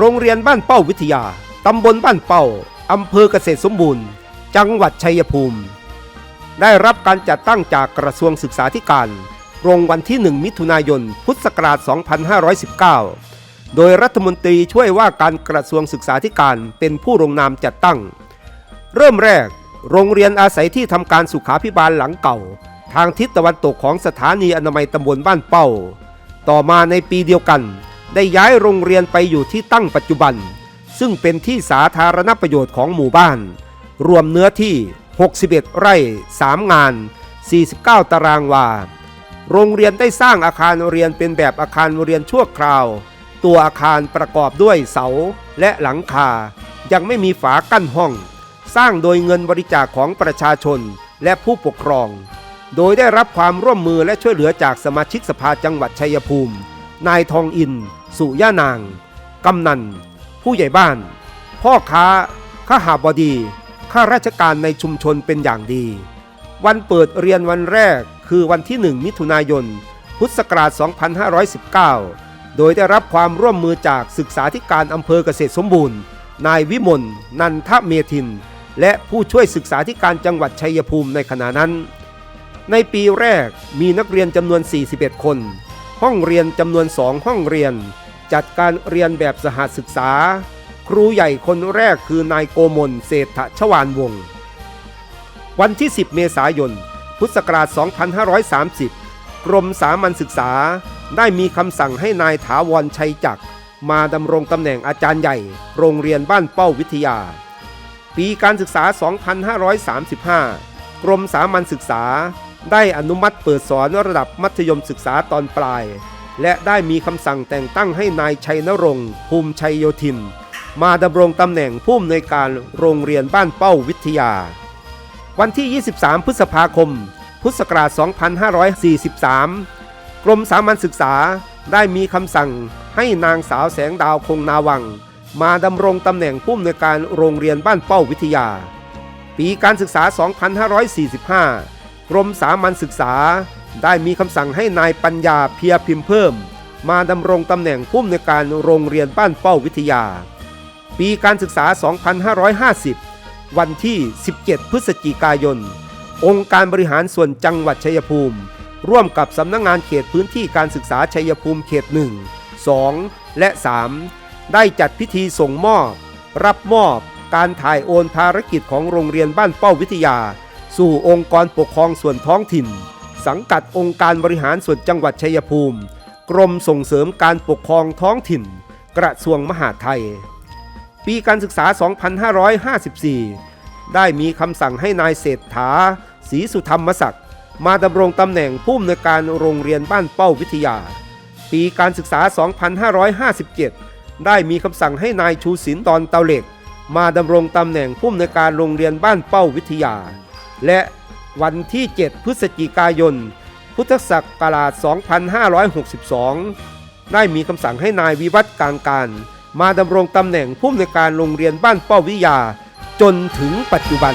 โรงเรียนบ้านเป้าวิทยา ตำบลบ้านเป้า อำเภอเกษตรสมบูรณ์ จังหวัดชัยภูมิ ได้รับการจัดตั้งจากกระทรวงศึกษาธิการลงวันที่ 1 มิถุนายน พุทธศักราช 2519 โดยรัฐมนตรีช่วยว่าการกระทรวงศึกษาธิการเป็นผู้ลงนามจัดตั้ง เริ่มแรก โรงเรียนอาศัยที่ทำการสุขาพิบาลหลังเก่า ทางทิศตะวันตกของสถานีอนามัยตำบลบ้านเป้า ต่อมาในปีเดียวกัน ได้ย้ายโรงเรียนไปอยู่ที่ตั้งปัจจุบัน ซึ่งเป็นที่สาธารณประโยชน์ของหมู่บ้าน รวมเนื้อที่ 61 ไร่ 3 งาน 49 ตารางวา โรงเรียนได้สร้างอาคารเรียนเป็นแบบอาคารเรียนชั่วคราว ตัวอาคารประกอบด้วยเสาและหลังคา ยังไม่มีฝากั้นห้อง สร้างโดยเงินบริจาคของประชาชนและผู้ปกครอง โดยได้รับความร่วมมือและช่วยเหลือจากสมาชิกสภาจังหวัดชัยภูมิ นายทองอิน สุย่านาง กำนัน ผู้ใหญ่บ้าน พ่อค้า ข้าหาบดี ข้าราชการในชุมชนเป็นอย่างดี วันเปิดเรียนวันแรกคือวันที่1มิถุนายน พุทธศักราช 2519 โดยได้รับความร่วมมือจากศึกษาธิการอำเภอเกษตรสมบูรณ์ นายวิมล นันทเมธิน และผู้ช่วยศึกษาธิการจังหวัดชัยภูมิในขณะนั้น ในปีแรกมีนักเรียนจำนวน 41 คน ห้องเรียนจำนวนสองห้องเรียน จัดการเรียนแบบสหศึกษา ครูใหญ่คนแรกคือนายโกมลเศรษฐชวานวงศ์วันที่ 10 เมษายน พุทธศักราช 2530 กรมสามัญศึกษาได้มีคำสั่งให้นายถาวรชัยจักร มาดำรงตำแหน่งอาจารย์ใหญ่ โรงเรียนบ้านเป้าวิทยา ปีการศึกษา 2535 กรมสามัญศึกษา ได้อนุมัติเปิดสอนระดับมัธยมศึกษาตอนปลาย และได้มีคำสั่งแต่งตั้งให้นายชัยนรงค์ภูมิชัยโยธิน มาดำรงตำแหน่งผู้อำนวยการโรงเรียนบ้านเป้าวิทยา วันที่ 23 พฤษภาคม พุทธศักราช 2543 กรมสามัญศึกษาได้มีคำสั่งให้นางสาวแสงดาวคงนาวัง มาดำรงตำแหน่งผู้อำนวยการโรงเรียนบ้านเป้าวิทยา ปีการศึกษา 2545 กรมสามัญศึกษา ได้มีคำสั่งให้นายปัญญาเพียพิมพ์เพิ่ม มาดำรงตำแหน่งผู้อำนวยการโรงเรียนบ้านเป้าวิทยา ปีการศึกษา 2550 วันที่ 17 พฤศจิกายน องค์การบริหารส่วนจังหวัดชัยภูมิ ร่วมกับสำนักงงานเขตพื้นที่การศึกษาชัยภูมิเขต 1 2 และ 3 ได้จัดพิธีส่งมอบ รับมอบการถ่ายโอนภารกิจของโรงเรียนบ้านเป้าวิทยา สู่องค์กรปกครองส่วนท้องถิ่น สังกัดองค์การบริหารส่วนจังหวัดชัยภูมิ กรมส่งเสริมการปกครองท้องถิ่น กระทรวงมหาดไทย ปีการศึกษา 2554 ได้มีคำสั่งให้นายเศรษฐาศรีสุธรรมศักดิ์มาดำรงตำแหน่งผู้อำนวยการโรงเรียนบ้านเป้าวิทยา ปีการศึกษา 2557 ได้มีคำสั่งให้นายชูศิลป์ดอนเตาเหล็ก มาดำรงตำแหน่งผู้อำนวยการโรงเรียนบ้านเป้าวิทยา และวันที่ 7 พฤศจิกายน พุทธศักราช 2562 ได้มีคำสั่งให้นายวิวัฒกลางการ มาดำรงตำแหน่งผู้อำนวยการโรงเรียนบ้านป้าวิยา จนถึงปัจจุบัน